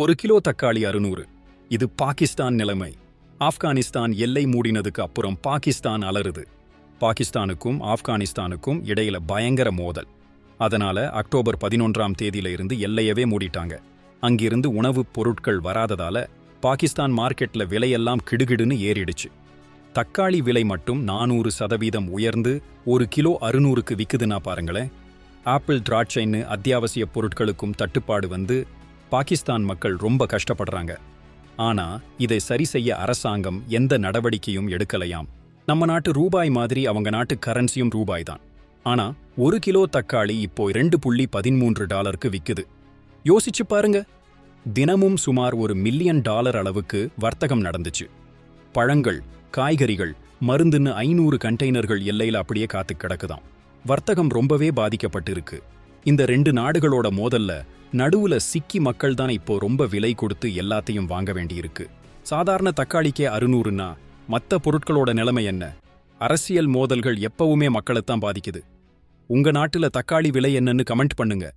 ஒரு கிலோ தக்காளி அறுநூறு. இது பாகிஸ்தான் நிலைமை. ஆப்கானிஸ்தான் எல்லை மூடினதுக்கு அப்புறம் பாகிஸ்தான் அலறுது. பாகிஸ்தானுக்கும் ஆப்கானிஸ்தானுக்கும் இடையில பயங்கர மோதல். அதனால அக்டோபர் பதினொன்றாம் தேதியில இருந்து எல்லையவே மூடிட்டாங்க. அங்கிருந்து உணவுப் பொருட்கள் வராததால பாகிஸ்தான் மார்க்கெட்ல விலையெல்லாம் கிடுகிடுன்னு ஏறிடுச்சு. தக்காளி விலை மட்டும் நானூறு சதவீதம் உயர்ந்து ஒரு கிலோ அறுநூறுக்கு விக்குதுன்னா பாருங்களேன். ஆப்பிள் திராட்சைன்னு அத்தியாவசிய பொருட்களுக்கும் தட்டுப்பாடு வந்து பாகிஸ்தான் மக்கள் ரொம்ப கஷ்டப்படுறாங்க. ஆனா இதை சரி செய்ய அரசாங்கம் எந்த நடவடிக்கையும் எடுக்கலையாம். நம்ம நாட்டு ரூபாய் மாதிரி அவங்க நாட்டு கரன்சியும் ரூபாய் தான் ஆனா ஒரு கிலோ தக்காளி இப்போ ரெண்டு புள்ளி பதிமூன்று டாலருக்கு விக்குது. யோசிச்சு பாருங்க. தினமும் சுமார் ஒரு மில்லியன் டாலர் அளவுக்கு வர்த்தகம் நடந்துச்சு. பழங்கள் காய்கறிகள் மருந்துன்னு ஐநூறு கண்டெய்னர்கள் எல்லையில அப்படியே காத்து கிடக்குதாம். வர்த்தகம் ரொம்பவே பாதிக்கப்பட்டிருக்கு இந்த ரெண்டு நாடுகளோட மோதல்ல நடுவுல சிக்கி மக்கள் தான் இப்போ ரொம்ப விலை கொடுத்து எல்லாத்தையும் வாங்க வேண்டியிருக்கு. சாதாரண தக்காளிக்கே அறுநூறுன்னா மத்த பொருட்களோட நிலைமை என்ன? அரசியல் மோதல்கள் எப்பவுமே மக்களைத்தான் பாதிக்குது. உங்க நாட்டுல தக்காளி விலை என்னன்னு கமெண்ட் பண்ணுங்க.